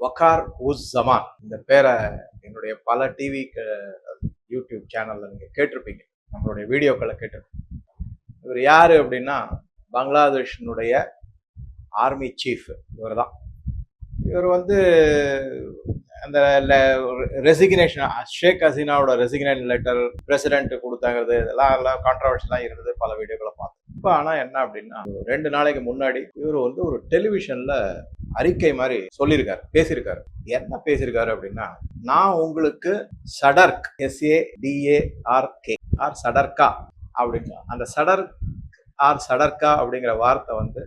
வக்கார் உஸ் ஜமான். இந்த பேரை என்னுடைய பல டிவி யூடியூப் சேனலில் நீங்கள் கேட்டிருப்பீங்க. நம்மளுடைய வீடியோக்களை கேட்டிருப்பீங்க. இவர் யார் அப்படின்னா பங்களாதேஷினுடைய ஆர்மி சீஃப் இவர் தான் இவர் வந்து அந்த ரெசிக்னேஷன் ஷேக் ஹசீனாவோட ரெசிக்னேஷன் லெட்டர் பிரசிடென்ட் கொடுத்தாங்கிறது இதெல்லாம் எல்லாம் கான்ட்ரவர்ஷிலாம் இருந்தது பல வீடியோக்களை பார்த்தோம் இப்போ ஆனால் என்ன அப்படின்னா ரெண்டு நாளைக்கு முன்னாடி இவர் வந்து ஒரு டெலிவிஷனில் அறிக்கை மாதிரி சொல்லியிருக்காரு பேசியிருக்காரு. என்ன பேசியிருக்காரு அப்படின்னா நான் உங்களுக்கு சடர்க் எஸ்ஏ டிஏஆர்கே ஆர் சடர்கா அப்படிங்க. அந்த சடர் ஆர் சடர்கா அப்படிங்கிற வார்த்தை வந்து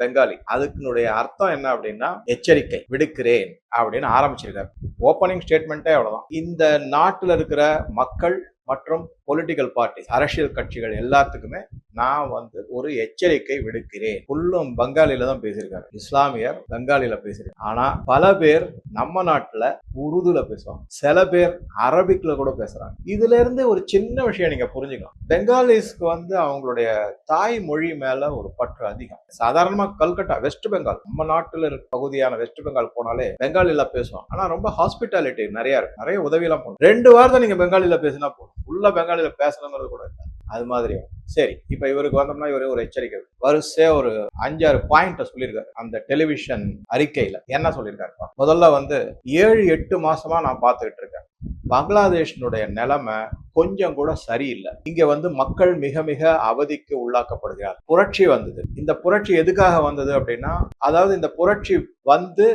பெங்காலி. அதுக்குனுடைய அர்த்தம் என்ன அப்படின்னா எச்சரிக்கை விடுக்கிறேன். அப்படின்னு ஆரம்பிச்சிருக்காரு. ஓப்பனிங் ஸ்டேட்மெண்ட்டே அவ்வளோதான் இந்த நாட்டில் இருக்கிற மக்கள் மற்றும் பொலிட்டிக்கல் பார்ட்டிஸ் அரசியல் கட்சிகள் எல்லாத்துக்குமே நான் வந்து ஒரு எச்சரிக்கை விடுக்கிறேன். ஃபுல்லும் பங்காளில தான் பேசியிருக்காரு. இஸ்லாமியர் பெங்காலில பேசியிருக்காரு. ஆனா பல பேர் நம்ம நாட்டுல உருதுல பேசுவாங்க. சில பேர் அரபிக்ல கூட பேசுறாங்க. இதுல இருந்து ஒரு சின்ன விஷயம் நீங்க புரிஞ்சுக்கலாம். பெங்காலிஸ்க்கு வந்து அவங்களுடைய தாய் மொழி மேல ஒரு பற்று அதிகம். சாதாரணமா கல்கட்டா வெஸ்ட் பெங்கால் நம்ம நாட்டுல இருக்க பகுதியான வெஸ்ட் பெங்கால் போனாலே பெங்காலில பேசுவோம் ஆனா ரொம்ப ஹாஸ்பிட்டாலிட்டி நிறைய இருக்கு. நிறைய உதவியெல்லாம் போகும் ரெண்டு வாரத்தை நீங்க பெங்காலில பேசினா போதும். உள்ள பெங்காலில பேசணுங்கிறது கூட இல்லை. அது மாதிரி சரி இப்ப இவருக்கு வந்தோம்னா இவரு ஒரு எச்சரிக்கை வரிசையா ஒரு அஞ்சாறு பாயிண்ட் சொல்லியிருக்காரு. அந்த டெலிவிஷன் அறிக்கையில. என்ன சொல்லியிருக்காரு முதல்ல வந்து ஏழு எட்டு மாசமா நான் பார்த்துக்கிட்டு இருக்கேன். பங்களாதேஷனுடைய நிலைமை கொஞ்சம் கூட சரியில்லை. இங்க வந்து மக்கள் மிக மிக அவதிக்கு உள்ளாக்கப்படுகிறார். புரட்சி வந்தது. இந்த புரட்சி எதுக்காக வந்தது அப்படின்னா அதாவது இந்த புரட்சி வந்து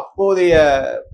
அப்போதைய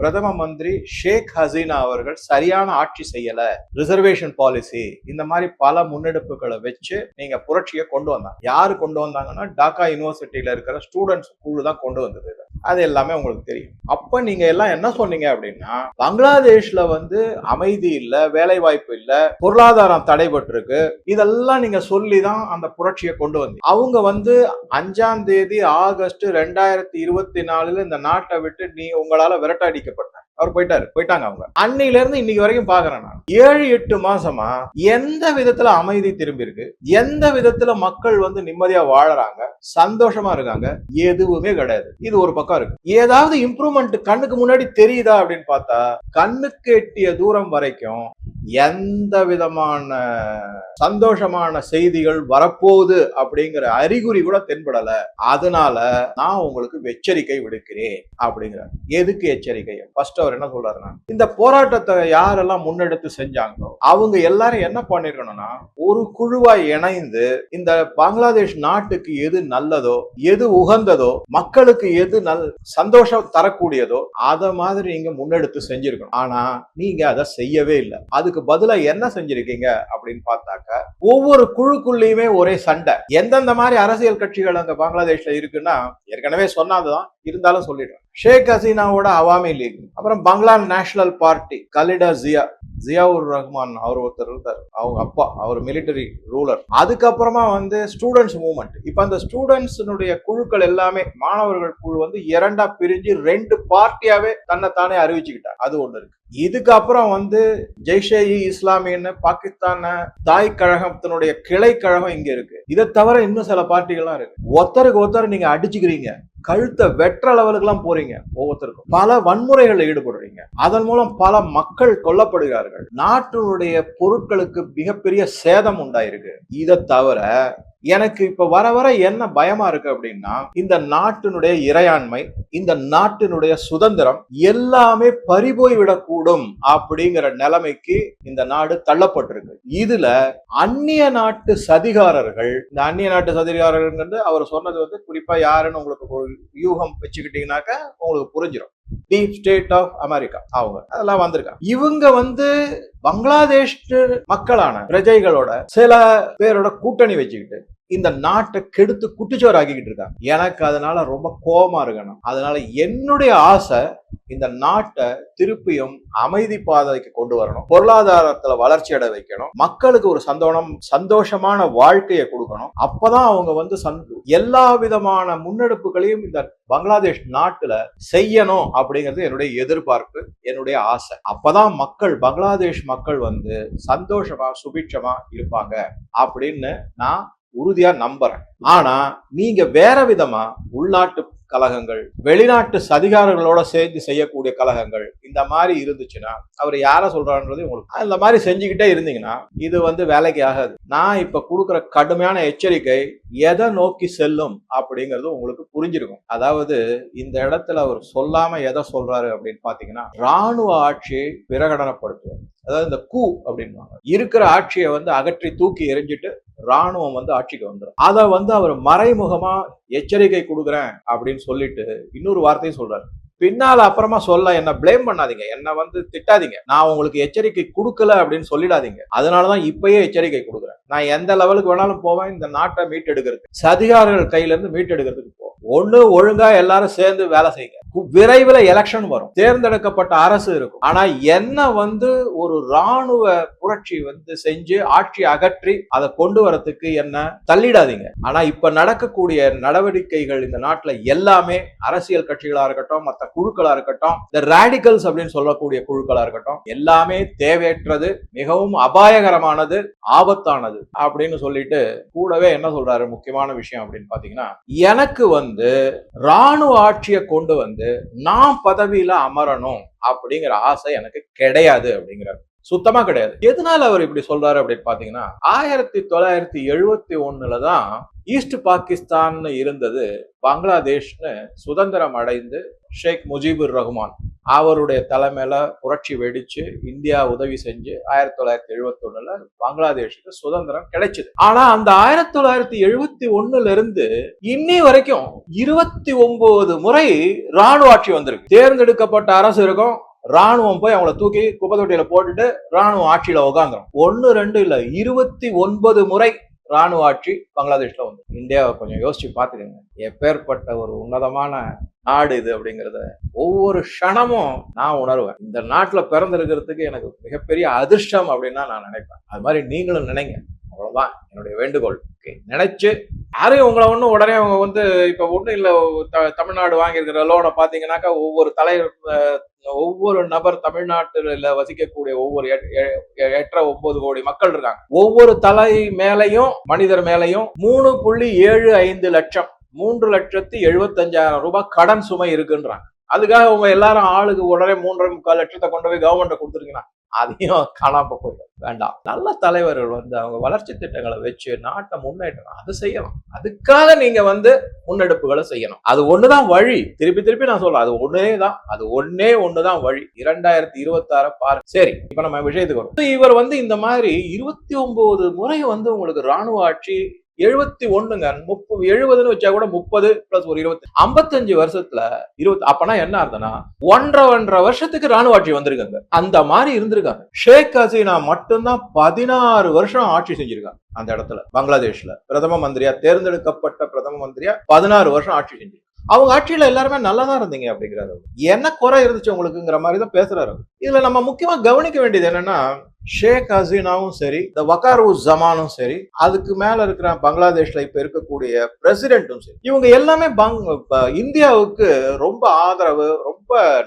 பிரதம மந்திரி ஷேக் ஹசீனா அவர்கள் சரியான ஆட்சி செய்யல. ரிசர்வேஷன் பாலிசி இந்த மாதிரி பல முன்னெடுப்புகளை வச்சு நீங்க புரட்சியை கொண்டு வந்தாங்க. யாரு கொண்டு வந்தாங்கன்னா டாக்கா யூனிவர்சிட்டியில இருக்கிற ஸ்டூடெண்ட்ஸ் குழு தான் கொண்டு வந்தது அது எல்லாமே உங்களுக்கு தெரியும். அப்ப நீங்க எல்லாம் என்ன சொன்னீங்க அப்படின்னா பங்களாதேஷ்ல வந்து அமைதி இல்ல வேலை வாய்ப்பு இல்ல பொருளாதாரம் தடைபட்டிருக்கு. இதெல்லாம் நீங்க சொல்லி தான் அந்த புரட்சியை கொண்டு வந்தீங்க. அவங்க வந்து அஞ்சாம் தேதி ஆகஸ்ட் ரெண்டாயிரத்தி இருபத்தி நாலுல இந்த நாட்டை விட்டு நீ உங்களால விரட்டடிக்கப்பட்ட அவர் போயிட்டாரு. போயிட்டாங்க அவங்க. அன்னையில இருந்து இன்னைக்கு வரைக்கும் பாக்குறேன் நான். ஏழு எட்டு மாசமா எந்த விதத்துல அமைதி திரும்பி இருக்கு எந்த விதத்துல மக்கள் வந்து நிம்மதியா வாழறாங்க? சந்தோஷமா இருக்காங்க? எதுவுமே கிடையாது. இது ஒரு பக்கம் இருக்கு. ஏதாவது இம்ப்ரூவ்மெண்ட் கண்ணுக்கு முன்னாடி தெரியுதா அப்படின்னு பார்த்தா கண்ணுக்கு எட்டிய தூரம் வரைக்கும் எந்த விதமான சந்தோஷமான செய்திகள் வரப்போகுது அப்படிங்கிற அறிகுறி கூட தென்படல. அதனால நான் உங்களுக்கு எச்சரிக்கை விடுக்கிறேன் அப்படிங்கிறார். எதுக்கு எச்சரிக்கை? ஃபர்ஸ்ட் அவர் என்ன சொல்றாருன்னா இந்த போராட்டத்தை யாரெல்லாம் முன்னெடுத்து செஞ்சாங்களோ அவங்க எல்லாரும் என்ன பண்ணிருக்கணும்னா ஒரு குழுவா இணைந்து இந்த பங்களாதேஷ் நாட்டுக்கு எது நல்லதோ எது உகந்ததோ மக்களுக்கு எது நல் சந்தோஷம் தரக்கூடியதோ அத மாதிரி நீங்க முன்னெடுத்து செஞ்சிருக்கணும். ஆனா நீங்க அதை செய்யவே இல்லை. அது அதுக்கு பதிலா என்ன செஞ்சிருக்கீங்க அப்படின்னு பார்த்தாக்க ஒவ்வொரு குழுக்குள்ளேயுமே ஒரே சண்டை. எந்தெந்த மாதிரி அரசியல் கட்சிகள் அந்த பங்களாதேஷ்ல இருக்குன்னா ஏற்கனவே சொன்னாதான் இருந்தாலும் சொல்லிடுறேன். ஷேக் ஹசீனாவோட அவாமி லீக். அப்புறம் பங்களா நேஷனல் பார்ட்டி கலிடா ஜியா. ஜியாவுர் ரஹ்மான் அவர் ஒருத்தர் இருந்தார். அவங்க அப்பா அவர் மிலிட்டரி ரூலர் அதுக்கப்புறமா வந்து ஸ்டூடெண்ட்ஸ் மூவ்மெண்ட் இப்போ அந்த ஸ்டூடெண்ட்ஸினுடைய குழுக்கள் எல்லாமே மாணவர்கள் குழு வந்து இரண்டா பிரிஞ்சு ரெண்டு பார்ட்டியாவே தன்னை தானே அறிவிச்சுக்கிட்டார் அது ஒன்று இருக்கு. இதுக்கப்புறம் வந்து ஜெய்ஷே இ இஸ்லாமியன்னு பாகிஸ்தான தாய் கழகத்தினுடைய கிளை கழகம் இங்க இருக்கு. இதை தவிர இன்னும் சில பார்ட்டிகள்லாம் இருக்கு. ஒருத்தருக்கு ஒருத்தர் நீங்க அடிச்சுக்கிறீங்க. கழுத்தை வெற்ற லெவலுக்குலாம் போறீங்க ஒவ்வொருத்தருக்கும். பல வன்முறைகளில் ஈடுபடுறீங்க. அதன் மூலம் பல மக்கள் கொல்லப்படுகிறார்கள். நாட்டினுடைய பொருட்களுக்கு மிகப்பெரிய சேதம் உண்டாயிருக்கு. இதை தவிர எனக்கு இப்ப வர வர என்ன பயமா இருக்கு அப்படின்னா இந்த நாட்டினுடைய இறையாண்மை இந்த நாட்டினுடைய சுதந்திரம் எல்லாமே பறிபோய் விடக்கூடும் அப்படிங்கிற நிலைமைக்கு இந்த நாடு தள்ளப்பட்டிருக்கு. இதுல அந்நிய நாட்டு சதிகாரர்கள் இந்த அந்நிய நாட்டு சதிகாரர்கள் அவர் சொன்னது வந்து குறிப்பா யாருன்னு உங்களுக்கு ஒரு யூகம் வச்சுக்கிட்டீங்கன்னாக்க உங்களுக்கு புரிஞ்சிடும் டீப் ஸ்டேட் ஆஃப் அமெரிக்கா அவங்க அதெல்லாம் வந்திருக்காங்க. இவங்க வந்து பங்களாதேஷ் மக்களான பிரஜைகளோட சில பேரோட கூட்டணி வச்சுக்கிட்டு இந்த நாட்டை கெடுத்து குட்டிச்சோர் ஆக்கிக்கிட்டு இருக்காங்க. எனக்கு அதனால ரொம்ப கோபமா இருக்கணும். அதனால என்னுடைய ஆசை இந்த நாட்டை திருப்பியும் அமைதி பாதைக்கு கொண்டு வரணும். பொருளாதாரத்துல வளர்ச்சி அடை வைக்கணும். மக்களுக்கு ஒரு சந்தோஷம் சந்தோஷமான வாழ்க்கையை கொடுக்கணும். அப்பதான் அவங்க வந்து எல்லா விதமான முன்னெடுப்புகளையும் இந்த பங்களாதேஷ் நாட்டுல செய்யணும் அப்படிங்கிறது என்னுடைய எதிர்பார்ப்பு என்னுடைய ஆசை. அப்பதான் மக்கள் பங்களாதேஷ் மக்கள் வந்து சந்தோஷமா சுபிட்சமா இருப்பாங்க அப்படின்னு நான் உறுதியா நம்புறேன். ஆனா நீங்க வேற விதமா உள்நாட்டு கலகங்கள் வெளிநாட்டு சதிகாரர்களோட சேர்ந்து செய்யக்கூடிய கலகங்கள் இந்த மாதிரி இருந்துச்சுன்னா அவர் யார சொல்றான்றது உங்களுக்கு இந்த மாதிரி செஞ்சுக்கிட்டே இருந்தீங்கன்னா இது வந்து வேலைக்கு ஆகாது. நான் இப்ப கொடுக்குற கடுமையான எச்சரிக்கை எதை நோக்கி செல்லும் அப்படிங்கிறது உங்களுக்கு புரிஞ்சிருக்கும். அதாவது இந்த இடத்துல அவர் சொல்லாம எதை சொல்றாரு அப்படின்னு பாத்தீங்கன்னா ராணுவ ஆட்சியை பிரகடனப்படுத்துவார். அதாவது இந்த கூ அப்படின்வாங்க இருக்கிற ஆட்சியை வந்து அகற்றி தூக்கி எரிஞ்சிட்டு ராணுவம் வந்து ஆட்சிக்கு வந்துடும் அதை வந்து அவர் மறைமுகமா எச்சரிக்கை கொடுக்குறேன் அப்படின்னு சொல்லிட்டு இன்னொரு வார்த்தையும் சொல்றாரு. பின்னால் அப்புறமா சொல்ல என்ன ப்ளேம் பண்ணாதீங்க. என்ன வந்து திட்டாதீங்க. நான் உங்களுக்கு எச்சரிக்கை கொடுக்கல அப்படின்னு சொல்லிடாதீங்க. அதனாலதான் இப்பயே எச்சரிக்கை கொடுக்குறேன். நான் எந்த லெவலுக்கு வேணாலும் போவேன். இந்த நாட்டை மீட்டெடுக்கிறதுக்கு. சதிகாரர்கள் கையில இருந்து மீட்டெடுக்கிறதுக்கு போ. ஒண்ணு ஒழுங்கா எல்லாரும் சேர்ந்து வேலை செய்யுங்க. விரைவில் எலெக்ஷன் வரும். தேர்ந்தெடுக்கப்பட்ட அரசு இருக்கும். ஆனா என்ன வந்து ஒரு ராணுவ புரட்சி வந்து செஞ்சு ஆட்சி அகற்றி அதை கொண்டு வரத்துக்கு என்ன? தள்ளிடாதீங்க. ஆனா இப்ப நடக்கக்கூடிய நடவடிக்கைகள் இந்த நாட்டுல எல்லாமே அரசியல் கட்சிகளா இருக்கட்டும் மற்ற குழுக்களா இருக்கட்டும் இந்த ரேடிகல்ஸ் அப்படின்னு சொல்லக்கூடிய குழுக்களா இருக்கட்டும் எல்லாமே தேவையற்றது மிகவும் அபாயகரமானது ஆபத்தானது அப்படின்னு சொல்லிட்டு கூடவே என்ன சொல்றாரு? முக்கியமான விஷயம் அப்படின்னு பாத்தீங்கன்னா எனக்கு வந்து ராணுவ ஆட்சியை கொண்டு வந்து நான் பதவியில அமரணும் அப்படிங்கிற ஆசை எனக்கு கிடையாது அப்படிங்கிறார். சுத்தமா கிடையாது. எதனால அவர் இப்படி சொல்றாரு அப்படின்னு பாத்தீங்கன்னா ஆயிரத்தி தொள்ளாயிரத்தி எழுபத்தி ஒண்ணுல தான் ஈஸ்ட் பாகிஸ்தான் இருந்தது பங்களாதேஷ்னு சுதந்திரம் அடைந்து ஷேக் முஜீபுர் ரஹ்மான் அவருடைய தலைமையில புரட்சி வெடிச்சு இந்தியா உதவி செஞ்சு ஆயிரத்தி தொள்ளாயிரத்தி எழுபத்தி ஒண்ணுல பங்களாதேஷுக்கு சுதந்திரம் கிடைச்சது. ஆனா அந்த ஆயிரத்தி தொள்ளாயிரத்தி எழுபத்தி ஒண்ணுல இருந்து இன்னி வரைக்கும் இருபத்தி ஒன்பது முறை ராணுவ ஆட்சி வந்திருக்கு. தேர்ந்தெடுக்கப்பட்ட அரசு இருக்கும். ராணுவம் போய் அவங்கள தூக்கி குப்பை தொட்டியில போட்டுட்டு ராணுவம் ஆட்சியில உட்காந்துரும் ஒன்னு ரெண்டு இல்ல இருபத்தி ஒன்பது முறை ராணுவ ஆட்சி பங்களாதேஷ்ல வந்து. இந்தியாவை கொஞ்சம் யோசிச்சு பாத்துக்கோங்க எப்பேற்பட்ட ஒரு உன்னதமான நாடு இது அப்படிங்கிறத ஒவ்வொரு க்ஷணமும் நான் உணர்வேன். இந்த நாட்டில் பிறந்திருக்கிறதுக்கு எனக்கு மிகப்பெரிய அதிர்ஷ்டம் அப்படின்னு நான் நினைப்பேன். அது மாதிரி நீங்களும் நினைங்க. அவ்வளவுதான். என்னுடைய வேண்டுகோள். ஓகே நினைச்சு யாரையும் உங்களை ஒன்றும் உடனே அவங்க வந்து இப்ப ஒன்றும் இல்லை தமிழ்நாடு வாங்கியிருக்கிற லோனை பார்த்தீங்கன்னாக்கா ஒவ்வொரு தலை ஒவ்வொரு நபர் தமிழ்நாட்டில் வசிக்கக்கூடிய ஒவ்வொரு எட்ட ஒன்பது கோடி மக்கள் இருக்காங்க. ஒவ்வொரு தலை மேலையும் மனிதர் மேலையும் மூணு புள்ளி ஏழு ஐந்து லட்சம் மூன்று லட்சத்தி எழுபத்தஞ்சாயிரம் ரூபாய் கடன் சுமை இருக்குன்றாங்க. அதுக்காக உங்க எல்லாரும் ஆளுக்கு உடனே மூன்றரை முக்கால் லட்சத்தை கொண்டு போய் கவர்மெண்ட் கொடுத்துருக்கீங்கன்னா அதையும் காணாம போயிடும். வேண்டாம். நல்ல தலைவர்கள் வந்து அவங்க வளர்ச்சி திட்டங்களை வச்சு நாட்டை முன்னேற்றணும். அது செய்யணும். அதுக்காக நீங்க வந்து முன்னெடுப்புகளை செய்யணும். அது ஒண்ணுதான் வழி. திருப்பி திருப்பி நான் சொல்றேன். அது ஒன்னே தான் அது ஒன்னே ஒண்ணுதான் வழி. இரண்டாயிரத்தி இருபத்தி ஆறு பாரு சரி இப்ப நம்ம விஷயத்துக்கு வரும். இவர் வந்து இந்த மாதிரி இருபத்தி ஒன்பது முறை வந்து உங்களுக்கு ராணுவ ஆட்சி எழுபத்தி ஒண்ணுங்க. முப்பது எழுபதுன்னு வச்சா கூட முப்பது பிளஸ் ஒரு இருபத்தி ஐம்பத்தஞ்சு வருஷத்துல இருபத்தி அப்பனா என்ன அர்த்தம்னா ஒன்றரை ஒன்றரை வருஷத்துக்கு ராணுவ ஆட்சி வந்திருக்காங்க. அந்த மாதிரி இருந்திருக்காங்க. ஷேக் ஹசீனா மட்டும்தான் பதினாறு வருஷம் ஆட்சி செஞ்சிருக்காங்க அந்த இடத்துல பங்களாதேஷ்ல. பிரதம மந்திரியா தேர்ந்தெடுக்கப்பட்ட பிரதம மந்திரியா பதினாறு வருஷம் ஆட்சி செஞ்சிருக்காங்க. அவங்க ஆட்சியில எல்லாருமே நல்லா தான் இருந்தீங்க அப்படிங்கிறாரு என்ன குறை இருந்துச்சு உங்களுக்குங்கிற மாதிரி தான் பேசுறாரு இதுல நம்ம முக்கியமா கவனிக்க வேண்டியது என்னன்னா ஷேக் ஹசீனாவும் சரி இந்த வக்கார் உஸ் ஜமானும் சரி அதுக்கு மேல இருக்கிற பங்களாதேஷ்ல இப்ப இருக்கக்கூடிய பிரசிடென்ட்டும் சரி இவங்க எல்லாமே பங் இந்தியாவுக்கு ரொம்ப ஆதரவு ரொம்ப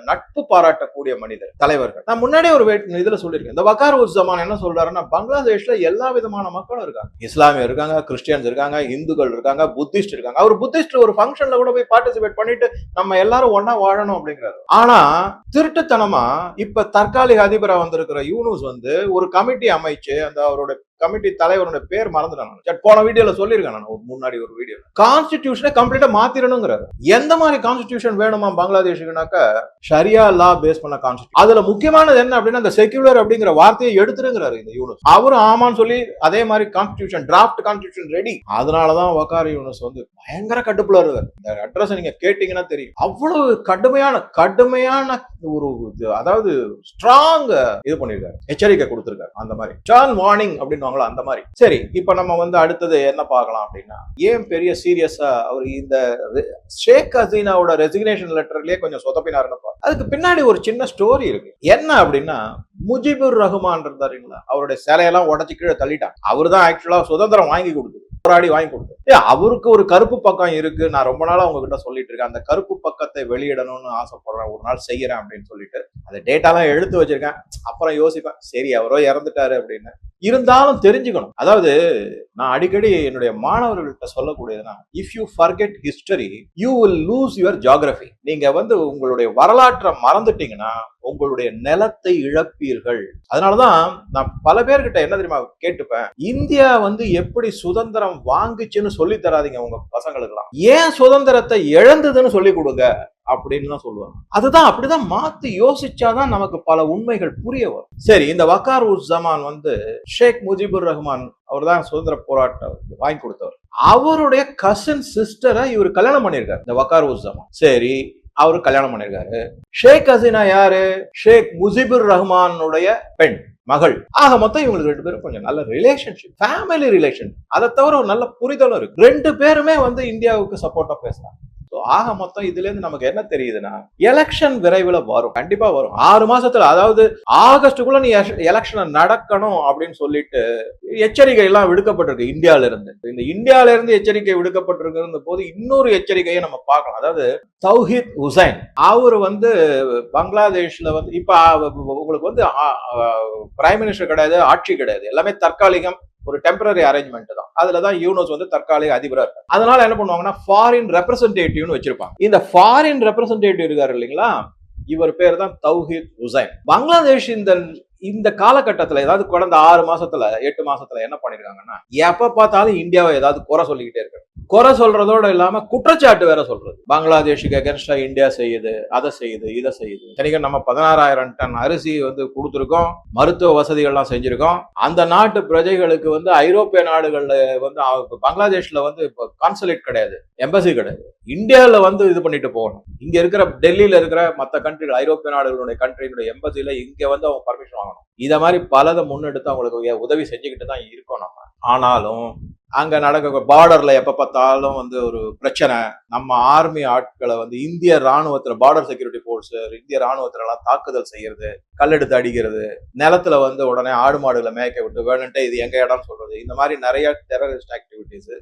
நட்பு பாராட்டக்கூடிய மனிதர் தலைவர்கள். நான் முன்னாடியே ஒரு இதுல சொல்லியிருக்கேன். இந்த வக்கார் உஸ் ஜமான் என்ன சொல்றாருன்னா பங்களாதேஷ்ல எல்லா விதமான மக்களும் இருக்காங்க. இஸ்லாமியர் இருக்காங்க கிறிஸ்டியன்ஸ் இருக்காங்க இந்துக்கள் இருக்காங்க புத்திஸ்ட் இருக்காங்க. அவர் புத்திஸ்ட் ஒரு ஃபங்க்ஷன்ல கூட போய் பார்ட்டிசிபேட் பண்ணிட்டு நம்ம எல்லாரும் ஒன்னா வாழணும் அப்படிங்கிறாரு. ஆனா திருட்டுத்தனமா இப்ப தற்காலிக அதிபரா வந்திருக்கிற யூனூஸ் வந்து ஒரு கமிட்டி அமைச்சு அந்த அவரோட கமிட்டி தலைவரோட பேர் மறந்துட்டாங்க போன வீடியோல சொல்லியிருக்கேன் நான் முன்னாடி ஒரு வீடியோ கான்ஸ்டிடியூஷனை கம்ப்ளீட்டா மாத்திரணுங்கிறாரு எந்த மாதிரி கான்ஸ்டிடியூஷன் வேணுமா பங்களாதேஷுக்குனாக்க ஷரியா லா பேஸ் பண்ண கான்ஸ்டியூஷன் அதுல முக்கியமானது என்ன அப்படின்னா அந்த செக்யூலர் அப்படிங்கிற வார்த்தையை எடுத்துருங்கிறாரு இந்த யூனிஸ். அவரும் ஆமான்னு சொல்லி அதே மாதிரி கான்ஸ்டியூஷன் டிராப்ட் கான்ஸ்டியூஷன் ரெடி அதனாலதான் வக்கார் யூனிஸ் வந்து பயங்கர கடுப்புல இருக்காரு. இந்த அட்ரஸ் நீங்க கேட்டீங்கன்னா தெரியும். அவ்வளவு கடுமையான கடுமையான ஒரு அதாவது ஸ்ட்ராங் இது பண்ணிருக்காரு எச்சரிக்கை கொடுத்திருக்காரு. அந்த மாதிரி. டர்ன் வார்னிங் அப்படின்னு சொல்லுவாங்களோ அந்த மாதிரி. சரி இப்ப நம்ம வந்து அடுத்தது என்ன பார்க்கலாம் அப்படின்னா ஏன் பெரிய சீரியஸா அவர் இந்த ஷேக் ஹசீனாவோட ரெசிக்னேஷன் லெட்டர்லயே கொஞ்சம் சொதப்பினாருன்னு அதுக்கு பின்னாடி ஒரு சின்ன ஸ்டோரி இருக்கு. என்ன அப்படின்னா முஜிபுர் ரஹ்மான் இருந்தாருங்களா அவருடைய சிலையெல்லாம் உடச்சு கீழே தள்ளிட்டாங்க. அவர் தான் ஆக்சுவலா சுதந்திரம் வாங்கி கொடுத்தது. போராடி வாங்கி கொடுத்தது. ஏ அவருக்கு ஒரு கருப்பு பக்கம் இருக்கு. நான் ரொம்ப நாளா உங்ககிட்ட சொல்லிட்டு இருக்கேன். அந்த கருப்பு பக்கத்தை வெளியிடணும்னு ஆசைப்படுறேன். ஒரு நாள் செய்யறேன் அப்படின்னு சொல்லிட்டு அந்த டேட்டாலாம் எடுத்து வச்சிருக்கேன். அப்புறம் யோசிப்பேன். சரி அவரோ இறந்துட்டாரு அப்படின்னு. இருந்தாலும் தெரிஞ்சுக்கணும். அதாவது நான் அடிக்கடி என்னுடைய மாணவர்கள்ட்ட சொல்லக்கூடியதுன்னா if you forget history you will lose your geography நீங்க வந்து உங்களுடைய வரலாற்றை மறந்துட்டீங்கன்னா உங்களுடைய நிலத்தை இழப்பீர்கள். அதனாலதான் நான் பல பேர்கிட்ட என்ன தெரியுமா கேட்டுப்பேன் இந்தியா வந்து எப்படி சுதந்திரம் வாங்குச்சுன்னு சொல்லி தராதீங்க உங்க பசங்களுக்கெல்லாம். ஏன் சுதந்திரத்தை இழந்ததுன்னு சொல்லி கொடுங்க. அப்படின்னு தான் சொல்லுவாங்க. அதுதான் அப்படிதான் மாத்தி யோசிச்சாதான் நமக்கு பல உண்மைகள் புரிய வரும். சரி இந்த வக்கார் உஸ் ஜமான் வந்து ஷேக் முஜிபுர் ரஹ்மான் அவர் தான் சுதந்திர போராட்டம் வாங்கி கொடுத்தவர். அவருடைய கசின் சிஸ்டரை இவர் கல்யாணம் பண்ணியிருக்காரு இந்த வக்கார் உஸ் ஜமான். சரி அவரு கல்யாணம் பண்ணிருக்காரு ஷேக் ஹசீனா யாரு? ஷேக் முஜிபுர் ரஹ்மானுடைய பெண் மகள். ஆக மொத்தம் இவங்களுக்கு ரெண்டு பேரும் கொஞ்சம் நல்ல ரிலேஷன்ஷிப் ஃபேமிலி ரிலேஷன் அதை தவிர ஒரு நல்ல புரிதலும் இருக்கு. ரெண்டு பேருமே வந்து இந்தியாவுக்கு சப்போர்ட்டா பேசுறாங்க. ஆக மொத்தம் இதுல இருந்து நமக்கு என்ன தெரியுதுன்னா எலெக்ஷன் விரைவில் வரும். கண்டிப்பா வரும். ஆறு மாசத்துல அதாவது ஆகஸ்டுக்குள்ள நீ எலெக்ஷன் நடக்கணும் அப்படின்னு சொல்லிட்டு எச்சரிக்கை எல்லாம் விடுக்கப்பட்டிருக்கு இந்தியால இருந்து இந்த இந்தியால இருந்து எச்சரிக்கை விடுக்கப்பட்டிருக்கிற போது இன்னொரு எச்சரிக்கையை நம்ம பார்க்கலாம். அதாவது சௌஹித் ஹுசைன் அவர் வந்து பங்களாதேஷ்ல வந்து இப்ப உங்களுக்கு வந்து பிரைம் மினிஸ்டர் கிடையாது ஆட்சி கிடையாது. எல்லாமே தற்காலிகம் ஒரு டெம்பரரி அரேஞ்ச்மெண்ட் தான். அதுல தான் யூனோஸ் வந்து தற்காலிக அதிபராக இருக்காரு. அதனால என்ன பண்ணுவாங்கன்னா ஃபாரின் ரெப்ரசன்டேட்டிவ்னு வச்சிருப்பாங்க. இந்த ஃபாரின் ரெப்ரசன்டேட்டிவ் இருக்காரு இல்லைங்களா? இவர் பேர் தான் தௌஹித் ஹுசைன் பங்களாதேஷ் இந்த இந்த காலகட்டத்தில் ஏதாவது கடந்த ஆறு மாசத்துல எட்டு மாசத்துல என்ன பண்ணிருக்காங்கன்னா எப்ப பார்த்தாலும் இந்தியாவை ஏதாவது குறை சொல்லிக்கிட்டே இருக்காங்க. குறை சொல்றதோட இல்லாம குற்றச்சாட்டு வேற சொல்றது. பங்களாதேஷுக்கு அகேன்ஸ்டா இந்தியா செய்யுது அதை செய்யுது இதை செய்யுது. தனிக்க நம்ம பதினாறாயிரம் டன் அரிசி வந்து கொடுத்துருக்கோம் மருத்துவ வசதிகள்லாம் செஞ்சிருக்கோம். அந்த நாட்டு பிரஜைகளுக்கு வந்து ஐரோப்பிய நாடுகள்ல வந்து பங்களாதேஷ்ல வந்து இப்போ கான்சுலேட் கிடையாது எம்பசி கிடையாது. இந்தியாவில் வந்து இது பண்ணிட்டு போகணும். இங்க இருக்கிற டெல்லியில இருக்கிற மற்ற கண்ட்ரிகள் ஐரோப்பிய நாடுகளுடைய கண்ட்ரியினுடைய எம்பசியில இங்க வந்து அவங்க பர்மிஷன் வாங்கணும். இதை மாதிரி பலதை முன்னெடுத்து அவங்களுக்கு உதவி செஞ்சுக்கிட்டு தான் இருக்கோம் நம்ம. ஆனாலும் அங்க நடக்க பார்டர்ல எப்ப பார்த்தாலும் வந்து ஒரு பிரச்சனை. நம்ம ஆர்மி ஆட்களை வந்து இந்திய ராணுவத்துல பார்டர் செக்யூரிட்டி போர்ஸ் இந்திய ராணுவத்துல எல்லாம் தாக்குதல் செய்யறது கல்லெடுத்து அடிக்கிறது நிலத்துல வந்து உடனே ஆடு மாடுகளை மேய்க்க விட்டு வேணுன்ட்டு இது எங்க இடம்னு சொல்றது இந்த மாதிரி நிறைய டெரரிஸ்ட் ஆக்டிவிட்டிஸ்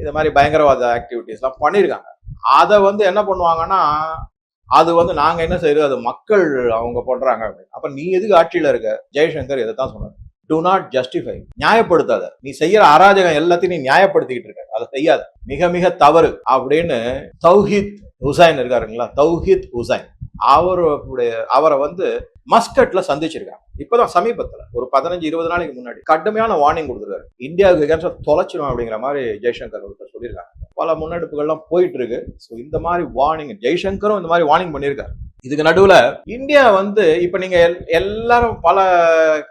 இந்த மாதிரி பயங்கரவாத ஆக்டிவிட்டிஸ்லாம் பண்ணியிருக்காங்க அதை வந்து என்ன பண்ணுவாங்கன்னா அது வந்து நாங்க என்ன செய்யறது அது மக்கள் அவங்க பண்றாங்க அப்படின்னு. அப்ப நீ எதுக்கு ஆட்சியில இருக்க? ஜெய்சங்கர் இதை தான் சொன்னார்? டு நாட் ஜஸ்டிஃபை நியாயப்படுத்தாத. நீ செய்யற அராஜகம் எல்லாத்தையும் நீ நியாயப்படுத்திக்கிட்டு இருக்க. அதை செய்யாத. மிக மிக தவறு. அப்படின்னு தௌஹித் ஹுசைன் இருக்காருங்களா? தௌஹித் ஹுசைன். அவருடைய அவரை வந்து மஸ்கட்ல சந்திச்சிருக்காங்க. இப்பதான் சமீபத்துல ஒரு பதினஞ்சு இருபது நாளைக்கு முன்னாடி. கடுமையான வார்னிங் கொடுத்துருக்காரு. இந்தியாவுக்கு தொலைச்சிடும் அப்படிங்கிற மாதிரி ஜெய்சங்கர் ஒருத்தர் சொல்லியிருக்காங்க. பல முன்னெடுப்புகள்லாம் போயிட்டு இருக்கு ஸோ இந்த மாதிரி வார்னிங் ஜெய்சங்கரும் இந்த மாதிரி வார்னிங் பண்ணியிருக்காரு. இதுக்கு நடுவில் இந்தியா வந்து இப்போ நீங்க எல்- எல்லாரும் பல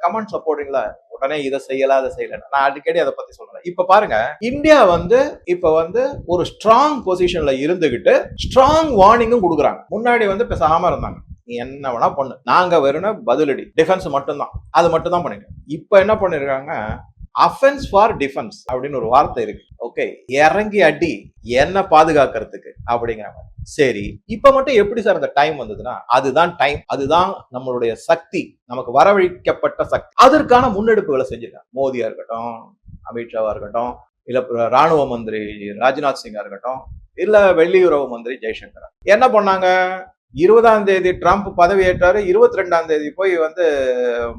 கமெண்ட்ஸ் போடுறீங்களா? உடனே இதை செய்யல அதை செய்யல. நான் அடிக்கடி அதை பத்தி சொல்றேன். இப்ப பாருங்க இந்தியா வந்து இப்ப வந்து ஒரு ஸ்ட்ராங் பொசிஷன்ல இருந்துகிட்டு ஸ்ட்ராங் வார்னிங்கும் கொடுக்குறாங்க. முன்னாடி வந்து பேசாம இருந்தாங்க. நீ என்ன வேணா பண்ணு. நாங்க வெறும் பதிலடி. டிஃபென்ஸ் மட்டும்தான். அது மட்டும் தான் பண்ணிருக்கோம் இப்ப என்ன பண்ணிருக்காங்க? அஃபென்ஸ் ஃபார் டிஃபென்ஸ் அப்படின்னு ஒரு வார்த்தை இருக்கு. ஓகே இறங்கி அடி என்ன பாதுகாக்கிறதுக்கு அப்படிங்கிற மாதிரி. சரி இப்ப மட்டும் எப்படி சார் அந்த டைம் வந்ததுன்னா அதுதான் டைம் அதுதான் நம்மளுடைய சக்தி நமக்கு வரவழைக்கப்பட்ட சக்தி. அதற்கான முன்னெடுப்புகளை செஞ்சிருக்காங்க மோதியா இருக்கட்டும் அமித்ஷாவா இருக்கட்டும் இல்ல ராணுவ மந்திரி ராஜ்நாத் சிங்கா இருக்கட்டும் இல்ல வெளியுறவு மந்திரி ஜெய்சங்கரா. என்ன பண்ணாங்க? இருபதாம் தேதி ட்ரம்ப் பதவியேற்றாரு இருபத்தி ரெண்டாம் தேதி போய் வந்து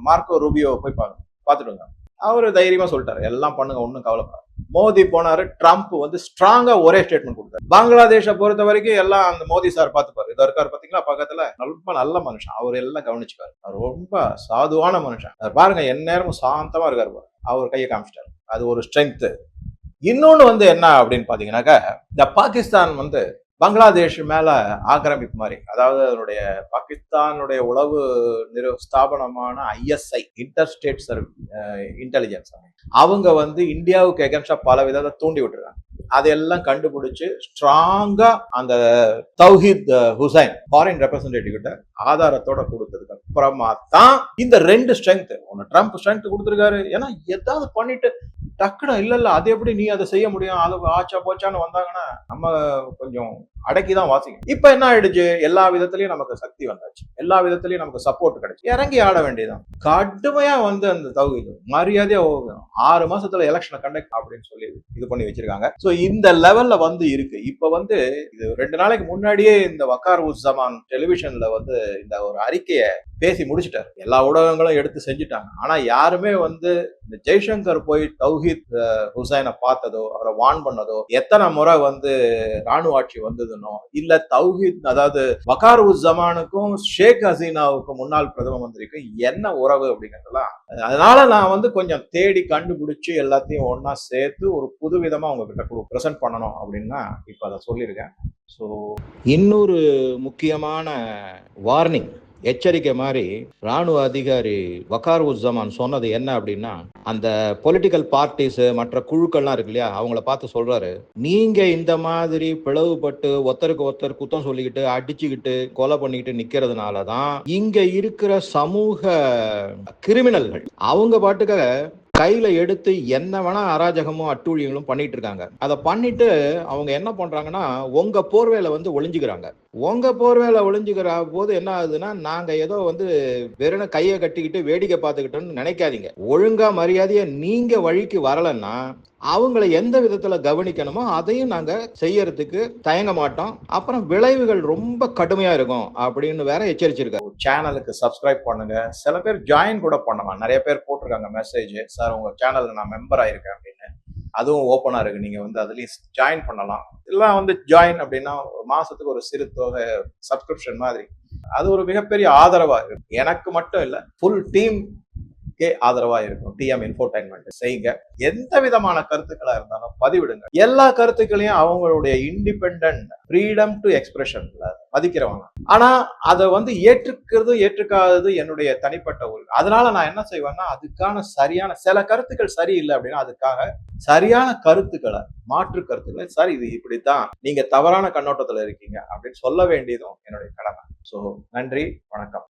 மார்க்கோ ரூபியோ போய் பாருங்க பார்த்துட்டு வந்தாங்க. அவர் தைரியமா சொல்லிட்டாரு. எல்லாம் பண்ணுங்க ஒன்றும் கவலைப்படாது. மோடி போனாரு ட்ரம்ப் வந்து ஸ்ட்ராங்கா ஒரே ஸ்டேட்மெண்ட் கொடுத்தாரு. பங்களாதேஷை பொறுத்த வரைக்கும் எல்லாம் அந்த மோடி சார் பார்த்துப்பாரு. இதோ இருக்காரு பாத்தீங்களா பக்கத்துல? ரொம்ப நல்ல மனுஷன். அவர் எல்லாம் கவனிச்சுக்காரு ரொம்ப சாதுவான மனுஷன். அவர் பாருங்க எந்நேரமும் சாந்தமா இருக்காரு பாரு. அவர் கையை காமிச்சிட்டாரு. அது ஒரு ஸ்ட்ரென்த் இன்னொன்று வந்து என்ன அப்படின்னு பாத்தீங்கன்னாக்கா இந்த பாகிஸ்தான் வந்து பங்களாதேஷ் மேல ஆக்கிரமிப்பு மாதிரி. அதாவது அதனுடைய பாகிஸ்தானுடைய உளவு நிறு ஸ்தாபனமான ஐஎஸ்ஐ இன்டர் ஸ்டேட் இன்டெலிஜென்ஸ் அவங்க வந்து இந்தியாவுக்கு எகன்ஸ்டா பல விதத்தை தூண்டி விட்டுருக்காங்க. அதையெல்லாம் கண்டுபிடிச்சு ஸ்ட்ராங்கா அந்த தௌஹித் ஹுசைன் ஃபாரின் ரெப்ரசன்டேட்டிவ் கிட்ட ஆதாரத்தோட கொடுத்ததுக்கு அப்புறமா தான் இந்த ரெண்டு ஸ்ட்ரென்த் ஒன்னு ட்ரம்ப் ஸ்ட்ரென்த் கொடுத்துருக்காரு. ஏன்னா ஏதாவது பண்ணிட்டு டக்குனு இல்ல இல்ல அது எப்படி நீ அதை செய்ய முடியும்? அது ஆச்சா போச்சான்னு வந்தாங்கன்னா நம்ம கொஞ்சம் அடக்கி தான் வாசிக்கும் இப்ப என்ன ஆயிடுச்சு? எல்லா விதத்திலயும் நமக்கு சக்தி வந்தாச்சு. எல்லா விதத்திலயும் நமக்கு சப்போர்ட் கிடைச்சு. இறங்கி ஆட வேண்டியதுதான். கடுமையா வந்து அந்த தகுதி மரியாதையா ஆறு மாசத்துல எலெக்ஷனை கண்டக்ட் அப்படின்னு சொல்லி இது பண்ணி வச்சிருக்காங்க. சோ இந்த லெவல்ல வந்து இருக்கு. இப்ப வந்து இது ரெண்டு நாளைக்கு முன்னாடியே இந்த வக்கார் உஸ் ஜமான் டெலிவிஷன்ல வந்து இந்த ஒரு அறிக்கையை பேசி முடிச்சிட்டாரு. எல்லா ஊடகங்களும் எடுத்து செஞ்சுட்டாங்க. ஆனா யாருமே வந்து இந்த ஜெய்சங்கர் போய் தௌஹீத் ஹுசைனை பார்த்ததோ அவரை வான் பண்ணதோ எத்தனை முறை வந்து ராணுவ ஆட்சி வந்தது எழுதணும். இல்ல தௌஹித் அதாவது வகார் உஸ் ஜமானுக்கும் ஷேக் ஹசீனாவுக்கும் முன்னாள் பிரதம மந்திரிக்கும் என்ன உறவு அப்படிங்கறதெல்லாம் அதனால நான் வந்து கொஞ்சம் தேடி கண்டுபிடிச்சு எல்லாத்தையும் ஒன்னா சேர்த்து ஒரு புது விதமா உங்ககிட்ட ப்ரெசென்ட் பண்ணணும் அப்படின்னு இப்ப அதை சொல்லியிருக்கேன். ஸோ இன்னொரு முக்கியமான வார்னிங் எச்சரிக்கை மாதிரி ராணுவ அதிகாரி வக்கார் உஸ்ஸமான் சொன்னது என்ன அப்படின்னா அந்த பொலிட்டிக்கல் பார்ட்டிஸ் மற்ற குழுக்கள்லாம் இருக்கு இல்லையா அவங்கள பார்த்து சொல்றாரு. நீங்க இந்த மாதிரி பிளவுபட்டு ஒருத்தருக்கு ஒருத்தர் குத்தம் சொல்லிக்கிட்டு அடிச்சுக்கிட்டு கொலை பண்ணிக்கிட்டு நிக்கிறதுனால தான் இங்க இருக்கிற சமூக கிரிமினல்கள் அவங்க பாட்டுக்க கையில எடுத்து என்ன வேணா அராஜகமும் அட்டூழியங்களும் பண்ணிட்டு இருக்காங்க. அதை பண்ணிட்டு அவங்க என்ன பண்றாங்கன்னா உங்க போர்வையில வந்து ஒளிஞ்சுக்கிறாங்க. உங்க போர்வேல ஒளிஞ்சுக்கிற போது என்ன ஆகுதுன்னா நாங்க ஏதோ வந்து வெறும் கையை கட்டிக்கிட்டு வேடிக்கை பார்த்துக்கிட்டோம்னு நினைக்காதீங்க. ஒழுங்கா மரியாதையை நீங்க வழிக்கு வரலன்னா அவங்கள எந்த விதத்துல கவனிக்கணுமோ அதையும் நாங்க செய்யறதுக்கு தயங்க மாட்டோம். அப்புறம் விளைவுகள் ரொம்ப கடுமையா இருக்கும் அப்படின்னு வேற எச்சரிச்சிருக்காரு. சேனலுக்கு சப்ஸ்கிரைப் பண்ணுங்க. சில பேர் ஜாயின் கூட பண்ணலாம். நிறைய பேர் போட்டிருக்காங்க மெசேஜ் சார் உங்க சேனல்ல நான் மெம்பர் ஆயிருக்கேன் அப்படின்னு. அதுவும் ஓப்பனா இருக்கு. நீங்க வந்து அதுலயும் ஜாயின் பண்ணலாம். இதெல்லாம் வந்து ஜாயின் அப்படின்னா ஒரு மாசத்துக்கு ஒரு சிறு தொகை சப்ஸ்கிரிப்ஷன் மாதிரி. அது ஒரு மிகப்பெரிய ஆதரவா இருக்கு. எனக்கு மட்டும் இல்ல ஃபுல் டீம் கே ஆதரவாக இருக்கும் டிஎம் இன்ஃபோர்டைன்மெண்ட் செய்யுங்க எந்த விதமான கருத்துக்களா இருந்தாலும் பதிவிடுங்க. எல்லா கருத்துக்களையும் அவங்களுடைய இண்டிபெண்ட் ஃப்ரீடம் டு எக்ஸ்பிரஷன்ல மதிக்கிறவங்க. ஆனா அதை வந்து ஏற்றுக்கிறது ஏற்றுக்காதது என்னுடைய தனிப்பட்ட ஒரு அதனால நான் என்ன செய்வேன்னா அதுக்கான சரியான சில கருத்துக்கள் சரியில்லை அப்படின்னா அதுக்காக சரியான கருத்துக்களை மாற்று கருத்துக்களை சார் இது இப்படித்தான் நீங்க தவறான கண்ணோட்டத்துல இருக்கீங்க அப்படின்னு சொல்ல வேண்டியதும் என்னுடைய கடமை. ஸோ நன்றி வணக்கம்.